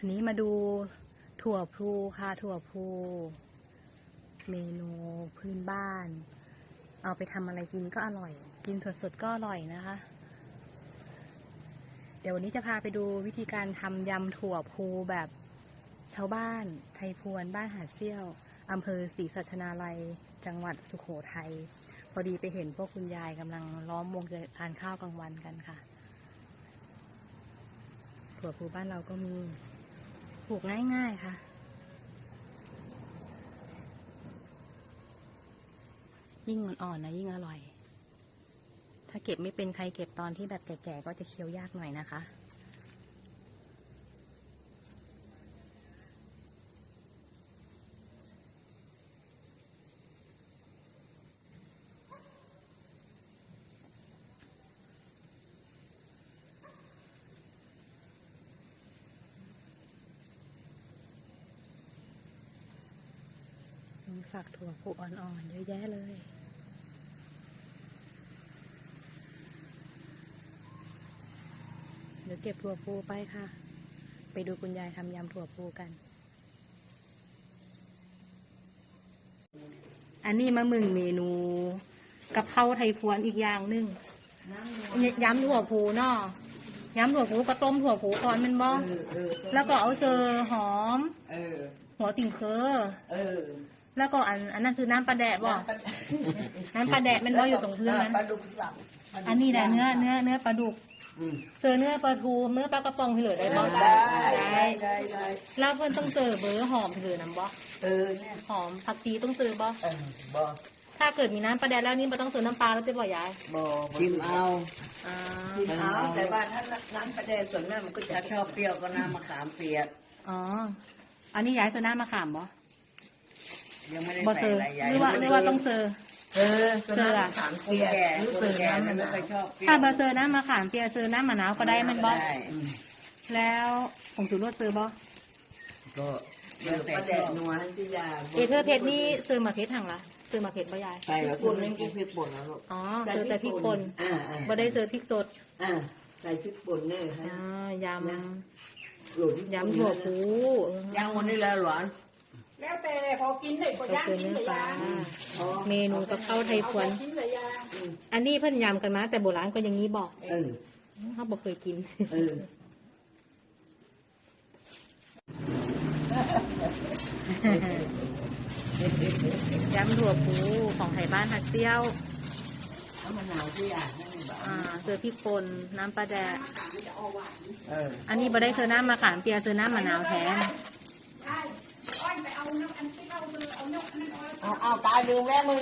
อันนี้มาดูถั่วพลูค่ะถั่วพลูเมนูพื้นบ้าน เอาไปทำอะไรกินก็อร่อย กินสดๆก็อร่อยนะคะ เดี๋ยววันนี้จะพาไปดูวิธีการทำยำถั่วพลูแบบชาวบ้าน ไทยพวนบ้านหาดเซี่ยวอำเภอศรีสัชนาลัย จังหวัดสุโขทัยพอดีไปเห็นพวกคุณยายกำลังล้อมวงจะทานข้าวกลางวันกันค่ะถั่วพลูบ้านเราก็มี ปลูกง่ายๆค่ะ ยิ่งอ่อนๆนะยิ่งอร่อย ถ้าเก็บไม่เป็นใครเก็บตอนที่แบบแก่ๆก็จะเคี้ยวยากหน่อยนะคะ ฝักถั่วผูอ่อนๆเยอะแยะเลย เดี๋ยวเก็บถั่วพูไปค่ะ ไปดูคุณยายทำยำถั่วพูกัน อันนี้มะมึงเมนูกับข้าวไทยพวนอีกอย่างหนึ่งยำถั่วพูเนาะยำถั่วพูก็ต้มถั่วพูก่อนแมันบ้องเออเออแล้วก็เอาเชอหอมเออหัวติ่งเคอเออ แล้วก็อันอันนั้นคือน้ำปลาแดะบ่น้ำปลาแดะมันบ่อยู่ตรงพื้นนั้นปลาดุกสับอันนี้แหละเนื้อเนื้อเนื้อปลาดุกอืมเจอเนื้อปลาทูเนื้อปลากระป๋องพี่เหลือได้บ่ได้ได้ได้ได้แล้วเพิ่นต้องเจอเบอร์หอมพี่เหลือนํบ่เออเนี่ยหอมผักชีต้องเจอบ่เออบอกถ้าเกิดมีน้ำปลาแดะแล้วนี่บ่ต้องเจอน้ำปลาแล้วจะบ่ยายบอกชิมเอาอ่าชิมเอาแต่ว่าถ้าน้ำปลาแดงส่วนมากมันก็จะชอบเปรี้ยวก็น้ำมะขามเปียกอ๋ออันนี้ยายเจอน้ำมะขามบ่ ยังไม่ได้บ่ใส่เจออะไรใหญ่หรือว่าหรือว่าต้องเจอเออส่วนมากมะขามเปียกคนแก่มันไม่ค่อยชอบเปรี้ยวถ้าบ่เจอน้ำมะขามเปียกเจอน้ำมะนาวก็ได้แมันบ่ได้อืมแล้วผงชูรสเจอบ่ก็เดี๋ยวปลาแดงนัวที่ยาเอเธอร์เพชรนี่ซื้อมาเพชรถังละซื้อมาเพชรบ่ยาย ใส่แล้วคุณนั่นกินพริกป่นแล้วลูกอ๋อซื้อแต่พริกป่นอ่าอ่าบ่ได้ซื้อพริกสดอ่าใส่พริกป่นเนี่ยฮะอ่ายำหลุดยำถั่วพูยำวันนี้แล้วหรอ แล้วแต่พอกินได้ก็ก็ย่างคือกินเนื้อเลยปลาย่างอ๋อเมนูกับข้าวไทยพวนกินเลยย่างอันนี้เพิ่นยำกันมาแต่โบราณก็อย่างนี้บอกเออเขาบอกเคยกินเออยำถั่วพูของไทยบ้านหักเซี่ยวเอามะนาวที่อะนั่นแบบอ่าเสือพริกป่นน้ำปลาแดะเอออันนี้บ่ได้เสือน้ำมะขามเปียกเสือน้ำมะนาวแทน เอาเอาตายลืมแล้วมึง